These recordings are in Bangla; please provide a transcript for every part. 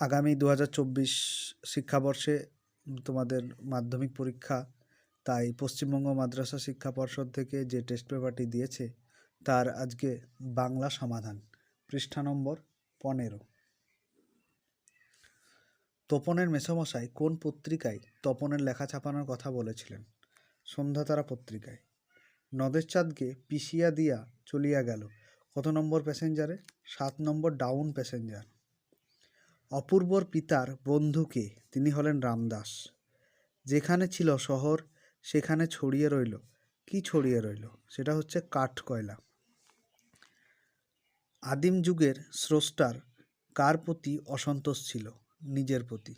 আগামী দু হাজার চব্বিশ শিক্ষাবর্ষে তোমাদের মাধ্যমিক পরীক্ষা, তাই পশ্চিমবঙ্গ মাদ্রাসা শিক্ষা পর্ষদ থেকে যে টেস্ট পেপারটি দিয়েছে, তার আজকে বাংলা সমাধান। পৃষ্ঠা নম্বর পনেরো। তপনের মেসমশাই কোন পত্রিকায় তপনের লেখা ছাপানোর কথা বলেছিলেন? সন্ধ্যাতারা পত্রিকায়। নদের চাঁদকে পিষিয়া দিয়া চলিয়া গেল। কত নম্বর প্যাসেঞ্জারে সাত নম্বর ডাউন প্যাসেঞ্জার অপূর্বর পিতার বন্ধুকে তিনি হলেন রামদাস। যেখানে ছিল শহর, সেখানে ছড়িয়ে রইল। কি ছড়িয়ে রইল? সেটা হচ্ছে কাঠ কয়লা আদিম যুগের স্রষ্টার কার প্রতি অসন্তোষ ছিল? নিজের প্রতি।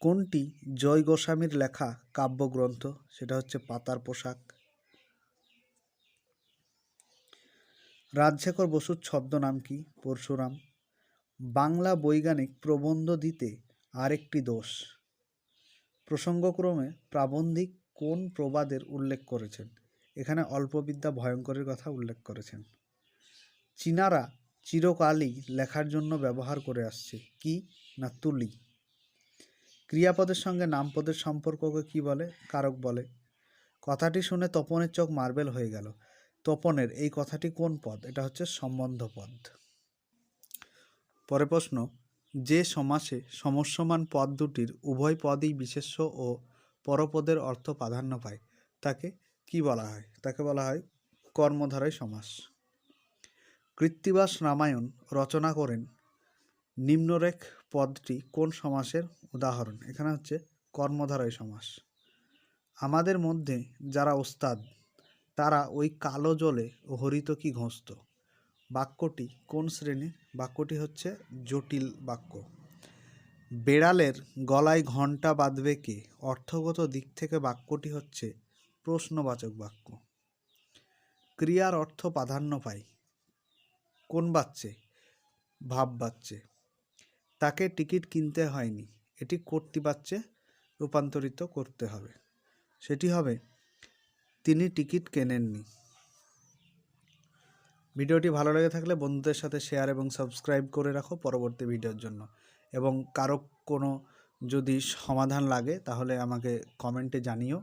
কোনটি জয় গোস্বামীর লেখা কাব্যগ্রন্থ? সেটা হচ্ছে পাতার পোশাক। রাজশেখর বসুর ছদ্মনাম কি? পরশুরাম। বাংলা বৈজ্ঞানিক প্রবন্ধ দিতে আরেকটি দোষ। প্রসঙ্গক্রমে প্রাবন্ধিক কোন প্রবাদের উল্লেখ করেছেন? এখানে অল্পবিদ্যা ভয়ঙ্করের কথা উল্লেখ করেছেন। চীনারা চিরকালই লেখার জন্য ব্যবহার করে আসছে, কি না তুলি? ক্রিয়াপদের সঙ্গে নামপদের সম্পর্ককে কি বলে? কারক বলে। কথাটি শুনে তপনের চোখ মার্বেল হয়ে গেল। তপনের এই কথাটি কোন পদ? এটা হচ্ছে সম্বন্ধ পদ পরে প্রশ্ন, যে সমাসে সমস্যমান পদ দুটির উভয় পদই বিশেষ্য ও পরপদের অর্থ প্রাধান্য পায়, তাকে কি বলা হয়? তাকে বলা হয় কর্মধারয় সমাস। কৃত্তিবাস রামায়ণ রচনা করেন নিম্নরেখ পদটি কোন সমাসের উদাহরণ? এখানে হচ্ছে কর্মধারয় সমাস। আমাদের মধ্যে যারা ওস্তাদ, তারা ওই কালো জলে হরিত কি ঘষত বাক্যটি কোন শ্রেণির বাক্যটি হচ্ছে জটিল বাক্য। বেড়ালের গলায় ঘণ্টা বাঁধবে কে? অর্থগত দিক থেকে বাক্যটি হচ্ছে প্রশ্নবাচক বাক্য। ক্রিয়ার অর্থ প্রাধান্য পায়। কোন বাচ্চে ভাব বাচ্চে তাকে টিকিট কিনতে হয়নি। এটি কর্তৃবাচ্যে রূপান্তরিত করতে হবে। সেটি হবে, তিনি টিকিট কেনেননি। ভিডিওটি ভালো লেগে থাকলে বন্ধুদের সাথে শেয়ার এবং সাবস্ক্রাইব করে রাখো পরবর্তী ভিডিওর জন্য। এবং কারও কোনো যদি সমাধান লাগে, তাহলে আমাকে কমেন্টে জানিও।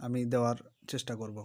আমি দেওয়ার চেষ্টা করব।